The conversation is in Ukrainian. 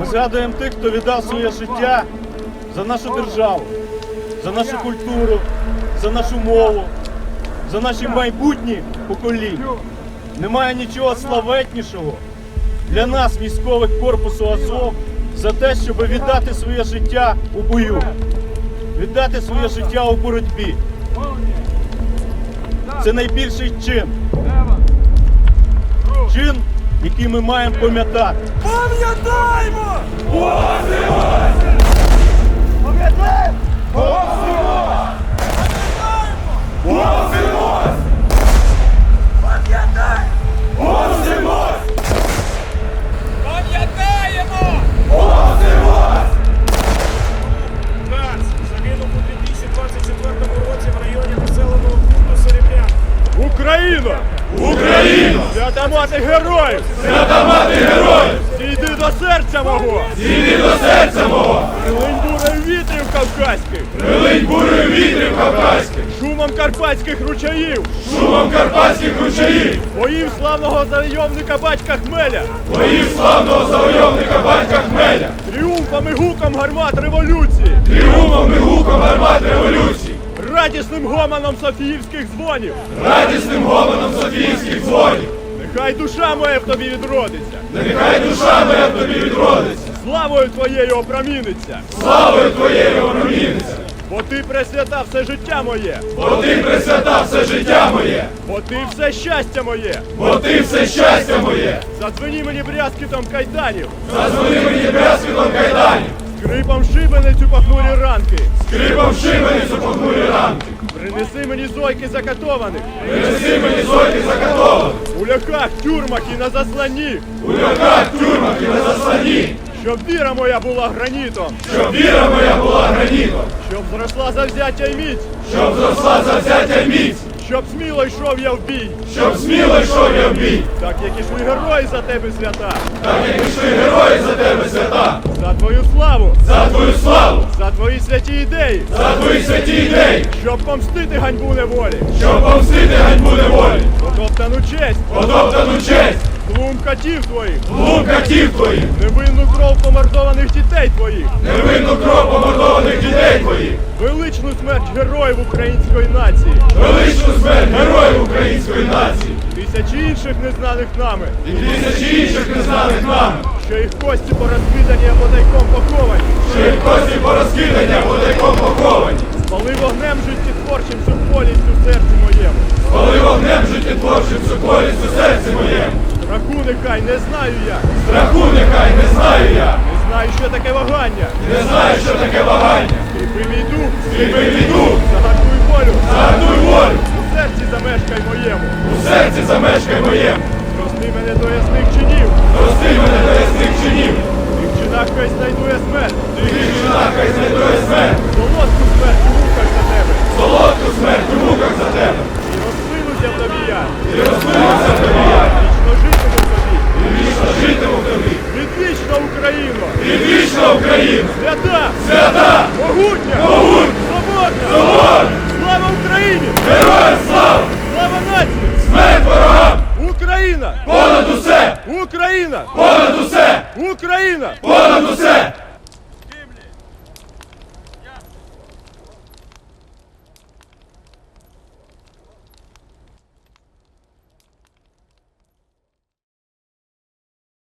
Ми згадуємо тих, хто віддав своє життя за нашу державу, за нашу культуру, за нашу мову, за наші майбутні покоління. Немає нічого славетнішого для нас, військових корпусу Азов, за те, щоб віддати своє життя у бою, віддати своє життя у боротьбі. Це найбільший чин. Чин, який ми маємо пам'ятати. Пам'ятаємо! Пам'ятаємо! Наш загинув у 2024 році в районі населеного пункту Серебрян. Україна! Україно! Свята мати героїв! Свята героїв! Зійди до серця мого! Зійди до серця мого! Прилинь бурою вітрів кавказьких! Прилинь бурою вітрів кавказьких! Шумом карпатських ручаїв! Шумом карпатських ручаїв! Боїв славного завойовника батька Хмеля! Боїв славного завойовника батька Хмеля! Тріумфом і гуком гармат революції! Тріумфом і гуком гармат революції! Радісним гомоном Софіївських дзвонів! Радісним гомоном Софіївських дзвонів! Нехай душа моя в тобі відродиться! Нехай душа моя в тобі відродиться! Славою твоєю опроміниться! Славою твоєю опроміниться! Бо ти пресвята все життя моє! Бо ти присвята все життя моє! Бо ти все щастя моє! Бо ти все щастя моє! Задзвені мені брязкітом кайданів! Зазвони мені брязкітом кайданів! Скрипом шибеницю пахмурі ранки! Скрипом шибеницю похмурі ранки! Принеси мені зойки закатованих! Принеси мені зойки закатованих! У ляхах, тюрмах і на засланні! У ляхах тюрмах і на засланні! Щоб віра моя була гранітом! Щоб віра моя була гранітом! Щоб зросла завзяття й міць! Щоб зросла завзяття й міць! Щоб сміло йшов я в бій! Щоб сміло йшов я в бій! Так як ішли герої за тебе свята! Так як пішли герої за тебе свята! За твою славу! За твою славу! За твої святі ідеї! За твої святі ідеї! Щоб помстити ганьбу неволі! Щоб помстити ганьбу неволі! Потоптану честь! Потоптану честь! Глум катів твоїх! Глум катів твоїх! Невинну кров помордованих дітей твоїх! Невинну кров помордованих дітей твоїх! Величну смерть героїв української нації! Величну смерть героїв української нації! Тисячі інших незнаних нами! І тисячі інших незнаних нами! Що їх кості порозкидані або тайком поховані! Що їх кості порозкидані або тайком поховані! Спали вогнем життєтворчим сухолістю в серці моєму! Коли вогнем життєтворчим суколість у серці моєму! Страху нехай не знаю я! Страху нехай не знаю я! Не знаю, що таке вагання! Не знаю, що таке вагання! Скріпи мій дух! Скріпи мій дух! Україна! Свята! Свята! Могутня! Могутня! Свободна! Свобода! Слава Україні! Героям слава! Слава нації! Смерть ворогам! Україна! Понад усе! Україна! Понад усе! Україна! Понад усе!